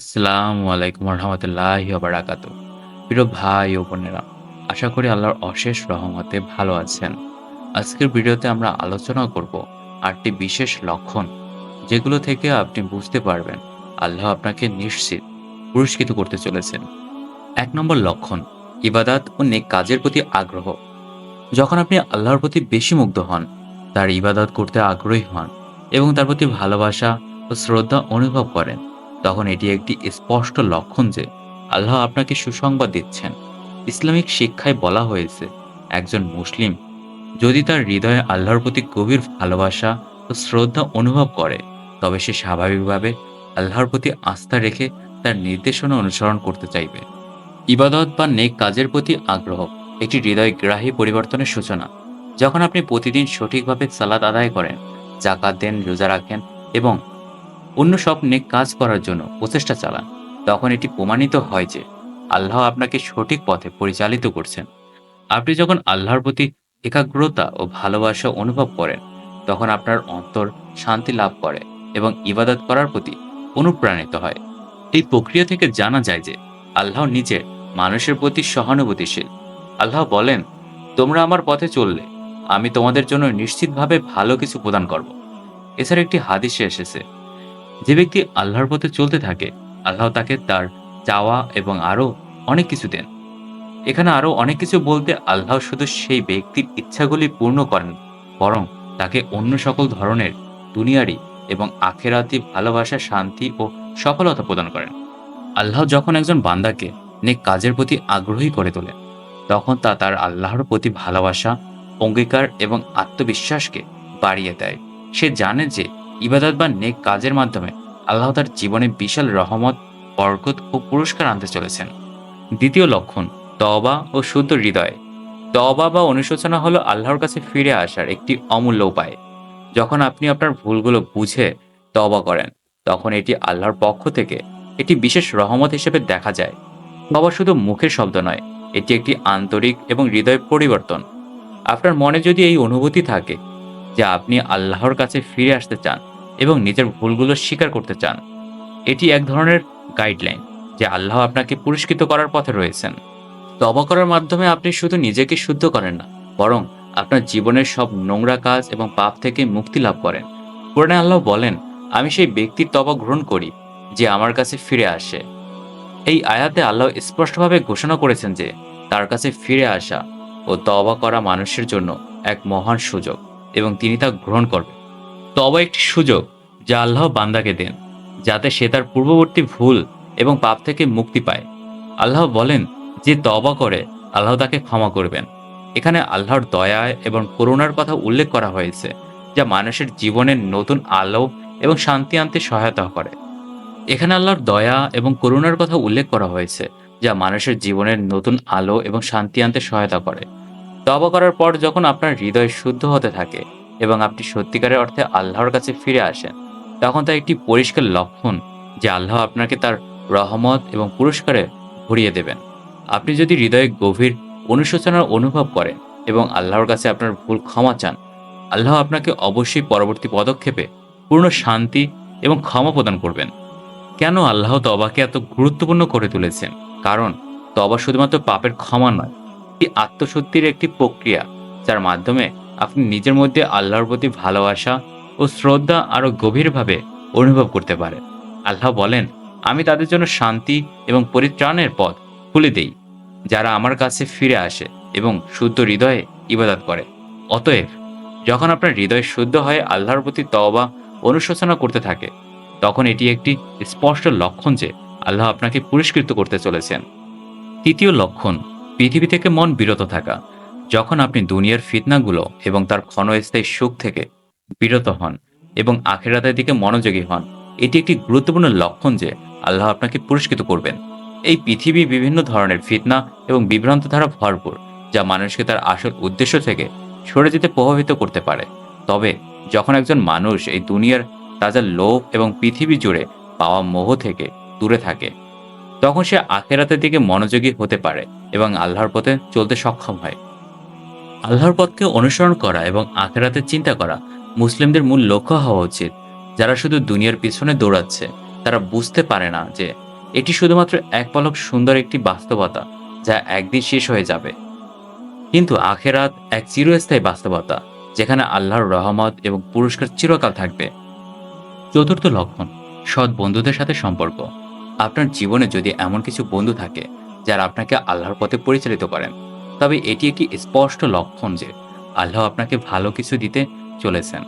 আসসালামু আলাইকুম রহমতুল্লাহ বারাকাতু প্রিয় ভাই ও বোনেরা, আশা করি আল্লাহর অশেষ রহমতে ভালো আছেন। আজকের ভিডিওতে আমরা আলোচনা করব আটটি বিশেষ লক্ষণ যেগুলো থেকে আপনি বুঝতে পারবেন আল্লাহ আপনাকে নিশ্চিত পুরস্কৃত করতে চলেছেন। এক নম্বর লক্ষণ, ইবাদাত ও নেক কাজের প্রতি আগ্রহ। যখন আপনি আল্লাহর প্রতি বেশি মুগ্ধ হন, তার ইবাদত করতে আগ্রহী হন এবং তার প্রতি ভালোবাসা ও শ্রদ্ধা অনুভব করেন তখন এটি একটি স্পষ্ট লক্ষণ যে আল্লাহ আপনাকে সুসংবাদ দিচ্ছেন। ইসলামিক শিক্ষায় বলা হয়েছে, একজন মুসলিম যদি তার হৃদয়ে আল্লাহর প্রতি গভীর ভালোবাসা ও শ্রদ্ধা অনুভব করে, তবে সে স্বাভাবিকভাবে আল্লাহর প্রতি আস্থা রেখে তার নির্দেশনা অনুসরণ করতে চাইবে। ইবাদত বা নেক কাজের প্রতি আগ্রহ একটি হৃদয়গ্রাহী পরিবর্তনের সূচনা। যখন আপনি প্রতিদিন সঠিকভাবে সালাদ আদায় করেন জাকাত দেন, রোজা রাখেন এবং অন্য সব নেক কাজ করার জন্য প্রচেষ্টা চালান। তখন এটি প্রমাণিত হয় যে আল্লাহ আপনাকে সঠিক পথে পরিচালিত করছেন। আপনি যখন আল্লাহর প্রতি একাগ্রতা ও ভালোবাসা অনুভব করেন, তখন আপনার অন্তর শান্তি লাভ করে এবং ইবাদত করার প্রতি অনুপ্রাণিত হয়। এই প্রক্রিয়া থেকে জানা যায় যে আল্লাহ নিজে মানুষের প্রতি সহানুভূতিশীল। আল্লাহ বলেন, তোমরা আমার পথে চললে, আমি তোমাদের জন্য নিশ্চিতভাবে ভালো কিছু প্রদান করব। এছাড়া একটি হাদিসে এসেছে যে ব্যক্তি আল্লাহর পথে চলতে থাকে, আল্লাহ তাকে তার চাওয়া এবং আরও অনেক কিছু দেন। এখানে আরও অনেক কিছু বলতে আল্লাহ শুধু সেই ব্যক্তির ইচ্ছাগুলি পূর্ণ করেন, বরং তাকে অন্য সকল ধরনের দুনিয়ারি এবং আখেরাতি ভালোবাসা, শান্তি ও সফলতা প্রদান করেন। আল্লাহ যখন একজন বান্দাকে নেক কাজের প্রতি আগ্রহী করে তোলেন, তখন তা তার আল্লাহর প্রতি ভালোবাসা, অঙ্গীকার এবং আত্মবিশ্বাসকে বাড়িয়ে দেয়। সে জানে যে ইবাদত বা নেক কাজের মাধ্যমে আল্লাহ তার জীবনে বিশাল রহমত, বরকত ও পুরস্কার আনতে চলেছেন। দ্বিতীয় লক্ষণ, তওবা ও শুদ্ধ হৃদয়। তওবা বা অনুশোচনা হলো আল্লাহর কাছে ফিরে আসার একটি অমূল্য উপায়। যখন আপনি আপনার ভুলগুলো বুঝে তওবা করেন, তখন এটি আল্লাহর পক্ষ থেকে একটি বিশেষ রহমত হিসেবে দেখা যায়। তবা শুধু মুখের শব্দ নয়, এটি একটি আন্তরিক এবং হৃদয় পরিবর্তন। আপনার মনে যদি এই অনুভূতি থাকে যে আপনি আল্লাহর কাছে ফিরে আসতে চান এবং নিজের ভুলগুলো স্বীকার করতে চান। এটি এক ধরনের গাইডলাইন যে আল্লাহ আপনাকে পুরস্কৃত করার পথে রয়েছেন। তবা করার মাধ্যমে আপনি শুধু নিজেকে শুদ্ধ করেন না, বরং আপনার জীবনের সব নোংরা কাজ এবং পাপ থেকে মুক্তি লাভ করেন। কোরআনে আল্লাহ বলেন, আমি সেই ব্যক্তির তবা গ্রহণ করি যে আমার কাছে ফিরে আসে। এই আয়াতে আল্লাহ স্পষ্টভাবে ঘোষণা করেছেন যে তার কাছে ফিরে আসা ও তবা করা মানুষের জন্য এক মহান সুযোগ এবং তিনি তা গ্রহণ করবেন। তবা একটি সুযোগ যা আল্লাহ বান্দাকে দেন, যাতে সে তার পূর্ববর্তী ভুল এবং পাপ থেকে মুক্তি পায়। আল্লাহ বলেন, যে তবা করে, আল্লাহ তাকে ক্ষমা করবেন। এখানে আল্লাহর দয়া এবং করুণার কথা উল্লেখ করা হয়েছে, যা মানুষের জীবনের নতুন আলো এবং শান্তি আনতে সহায়তা করে। এখানে আল্লাহর দয়া এবং করুণার কথা উল্লেখ করা হয়েছে, যা মানুষের জীবনের নতুন আলো এবং শান্তি আনতে সহায়তা করে। তবা করার পর যখন আপনার হৃদয় শুদ্ধ হতে থাকে এবং আপনি সত্যিকারের অর্থে আল্লাহর কাছে ফিরে আসেন। তখন তা একটি পরিষ্কার লক্ষণ, যে আল্লাহ আপনাকে তার রহমত এবং পুরস্কারে ভরিয়ে দেবেন। আপনি যদি হৃদয়ে গভীর অনুশোচনার অনুভব করেন এবং আল্লাহর কাছে আপনার ভুল ক্ষমা চান, আল্লাহ আপনাকে অবশ্যই পরবর্তী পদক্ষেপে পূর্ণ শান্তি এবং ক্ষমা প্রদান করবেন। কেন আল্লাহ তবাকে এত গুরুত্বপূর্ণ করে তুলেছেন? কারণ তবা শুধুমাত্র পাপের ক্ষমা নয়, এটি আত্মশুদ্ধির একটি প্রক্রিয়া, যার মাধ্যমে আপনি নিজের মধ্যে আল্লাহর প্রতি ভালোবাসা ও শ্রদ্ধা আরও গভীরভাবে অনুভব করতে পারেন। আল্লাহ বলেন, আমি তাদের জন্য শান্তি এবং পরিত্রাণের পথ খুলে দেই, যারা আমার কাছে ফিরে আসে এবং শুদ্ধ হৃদয়ে ইবাদত করে। অতএব, যখন আপনার হৃদয় শুদ্ধ হয়ে আল্লাহর প্রতি তওবা অনুশোচনা করতে থাকে, তখন এটি একটি স্পষ্ট লক্ষণ যে আল্লাহ আপনাকে পুরস্কৃত করতে চলেছেন। তৃতীয় লক্ষণ, পৃথিবী থেকে মন বিরত থাকা। যখন আপনি দুনিয়ার ফিতনাগুলো এবং তার ক্ষণস্থায়ী সুখ থেকে বিরত হন এবং আখেরাতের দিকে মনোযোগী হন, এটি একটি গুরুত্বপূর্ণ লক্ষণ যে আল্লাহ আপনাকে পুরস্কৃত করবেন। এই পৃথিবী বিভিন্ন ধরনের ফিতনা এবং বিভ্রান্ত দ্বারা ভরপুর, যা মানুষকে তার আসল উদ্দেশ্য থেকে সরে যেতে প্রভাবিত করতে পারে। তবে যখন একজন মানুষ এই দুনিয়ার তাজা লোভ এবং পৃথিবী জুড়ে পাওয়া মোহ থেকে দূরে থাকে, তখন সে আখেরাতের দিকে মনোযোগী হতে পারে এবং আল্লাহর পথে চলতে সক্ষম হয়। আল্লাহর পথকে অনুসরণ করা এবং আখেরাতের চিন্তা করা মুসলিমদের মূল লক্ষ্য হওয়া উচিত। যারা শুধু দুনিয়ার পিছনে দৌড়াচ্ছে, তারা বুঝতে পারে না যে এটি শুধুমাত্র এক পলক সুন্দর একটি বাস্তবতা যা একদিন শেষ হয়ে যাবে। কিন্তু আখেরাত এক চিরস্থায়ী বাস্তবতা, যেখানে আল্লাহর রহমত এবং পুরস্কার চিরকাল থাকবে। চতুর্থ লক্ষণ, সৎ বন্ধুদের সাথে সম্পর্ক। আপনার জীবনে যদি এমন কিছু বন্ধু থাকে, যারা আপনাকে আল্লাহর পথে পরিচালিত করেন তবে এটি একটি স্পষ্ট লক্ষণ যে আল্লাহ আপনাকে ভালো কিছু দিতে চলেছেন।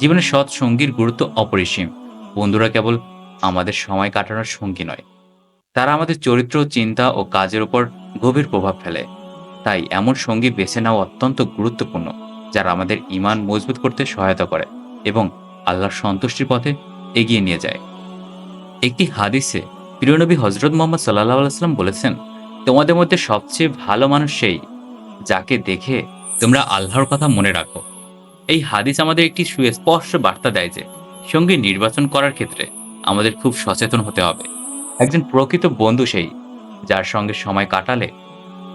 জীবনে সৎ সঙ্গীর গুরুত্ব অপরিসীম। বন্ধুরা কেবল আমাদের সময় কাটানোর সঙ্গী নয়। তারা আমাদের চরিত্র, চিন্তা ও কাজের উপর গভীর প্রভাব ফেলে। তাই এমন সঙ্গী বেছে নেওয়া অত্যন্ত গুরুত্বপূর্ণ, যারা আমাদের ইমান মজবুত করতে সহায়তা করে এবং আল্লাহর সন্তুষ্টির পথে এগিয়ে নিয়ে যায়। একটি হাদিসে প্রিয়নবী হজরত মোহাম্মদ সাল্লাহ আলাইসাল্লাম বলেছেন তোমাদের মধ্যে সবচেয়ে ভালো মানুষ সেই, যাকে দেখে তোমরা আল্লাহর কথা মনে রাখো। এই হাদিস আমাদের একটি সুস্পষ্ট বার্তা দেয় যে, সঙ্গী নির্বাচন করার ক্ষেত্রে আমাদের খুব সচেতন হতে হবে। একজন প্রকৃত বন্ধু সেই, যার সঙ্গে সময় কাটালে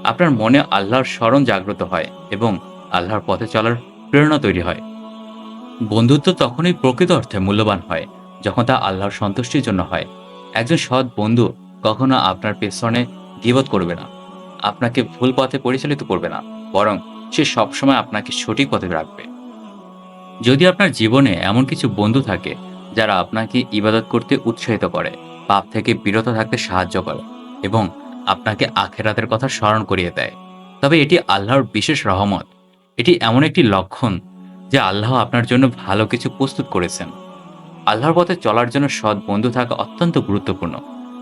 আপনার মনে আল্লাহর স্মরণ জাগ্রত হয় এবং আল্লাহর পথে চলার প্রেরণা তৈরি হয়। বন্ধুত্ব তখনই প্রকৃত অর্থে মূল্যবান হয়, যখন তা আল্লাহর সন্তুষ্টির জন্য হয়। একজন সৎ বন্ধু কখনো আপনার পেছনে গিবত করবে না। আপনাকে ভুল পথে পরিচালিত করবে না, বরং সে সবসময় আপনাকে সঠিক পথে রাখবে। যদি আপনার জীবনে এমন কিছু বন্ধু থাকে, যারা আপনাকে ইবাদত করতে উৎসাহিত করে, পাপ থেকে বিরত থাকতে সাহায্য করে, এবং আপনাকে আখেরাতের কথা স্মরণ করিয়ে দেয়, তবে এটি আল্লাহর বিশেষ রহমত। এটি এমন একটি লক্ষণ যে আল্লাহ আপনার জন্য ভালো কিছু প্রস্তুত করেছেন। আল্লাহর পথে চলার জন্য সৎ বন্ধু থাকা অত্যন্ত গুরুত্বপূর্ণ।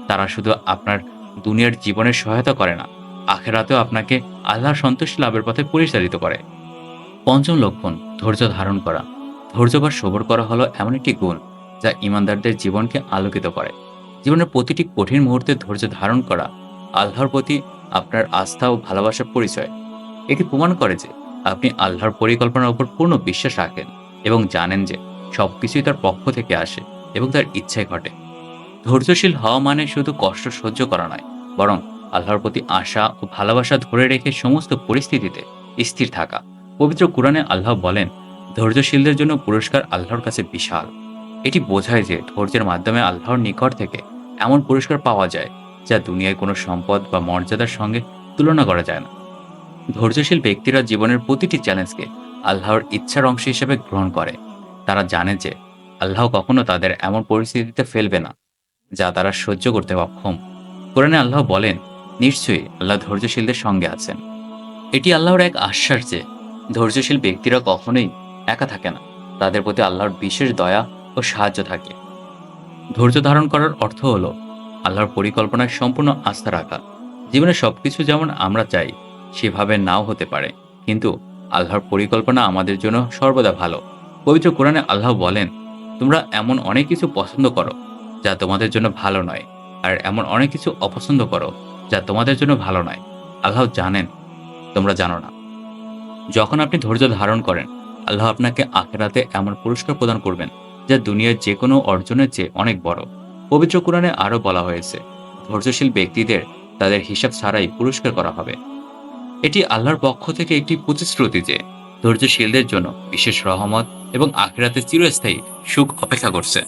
তারা শুধু আপনার দুনিয়ার জীবনের সহায়তা করে না। আখেরাতেও আপনাকে আল্লাহর সন্তুষ্টি লাভের পথে পরিচালিত করে। পঞ্চম লক্ষণ, ধৈর্য ধারণ করা। ধৈর্য বা সবর করা হলো এমন একটি গুণ যা ইমানদারদের জীবনকে আলোকিত করে। জীবনের প্রতিটি কঠিন মুহূর্তে ধৈর্য ধারণ করা আল্লাহর প্রতি আপনার আস্থা ও ভালোবাসার পরিচয়। এটি প্রমাণ করে যে আপনি আল্লাহর পরিকল্পনার উপর পূর্ণ বিশ্বাস রাখেন এবং জানেন যে সবকিছুই তার পক্ষ থেকে আসে এবং তার ইচ্ছায় ঘটে। ধৈর্যশীল হওয়া মানে শুধু কষ্ট সহ্য করা নয়, বরং আল্লাহর প্রতি আশা ও ভালোবাসা ধরে রেখে সমস্ত পরিস্থিতিতে স্থির থাকা। পবিত্র কোরআনে আল্লাহ বলেন, ধৈর্যশীলদের জন্য পুরস্কার আল্লাহর কাছে বিশাল। এটি বোঝায় যে ধৈর্যের মাধ্যমে আল্লাহর নিকট থেকে এমন পুরস্কার পাওয়া যায়, যা দুনিয়ায় কোনো সম্পদ বা মর্যাদার সঙ্গে তুলনা করা যায় না। ধৈর্যশীল ব্যক্তিরা জীবনের প্রতিটি চ্যালেঞ্জকে আল্লাহর ইচ্ছার অংশ হিসেবে গ্রহণ করে। তারা জানে যে আল্লাহ কখনো তাদের এমন পরিস্থিতিতে ফেলবে না। যা তারা সহ্য করতে অক্ষম। কোরআনে আল্লাহ বলেন, নিশ্চয়ই আল্লাহ ধৈর্যশীলদের সঙ্গে আছেন। এটি আল্লাহর এক আশ্বাস যে, ধৈর্যশীল ব্যক্তিরা কখনোই একা থাকে না। তাদের প্রতি আল্লাহর বিশেষ দয়া ও সাহায্য থাকে। ধৈর্য ধারণ করার অর্থ হলো আল্লাহর পরিকল্পনায় সম্পূর্ণ আস্থা রাখা। জীবনে সবকিছু যেমন আমরা চাই, সেভাবে নাও হতে পারে। কিন্তু আল্লাহর পরিকল্পনা আমাদের জন্য সর্বদা ভালো। পবিত্র কোরআনে আল্লাহ বলেন, তোমরা এমন অনেক কিছু পছন্দ করো যা তোমাদের জন্য ভালো নয়। আর এমন অনেক কিছু অপছন্দ করো, যা তোমাদের জন্য ভালো নয়। আল্লাহ জানেন, তোমরা জানো না। যখন আপনি ধৈর্য ধারণ করেন, আল্লাহ আপনাকে আখেরাতে এমন পুরস্কার প্রদান করবেন, যা দুনিয়ার যে কোনো অর্জনের চেয়ে অনেক বড়। পবিত্র কোরআনে আরও বলা হয়েছে, ধৈর্যশীল ব্যক্তিদের তাদের হিসাব ছাড়াই পুরস্কার করা হবে। এটি আল্লাহর পক্ষ থেকে একটি প্রতিশ্রুতি যে, ধৈর্যশীলদের জন্য বিশেষ রহমত এবং আখেরাতে চিরস্থায়ী সুখ অপেক্ষা করছে।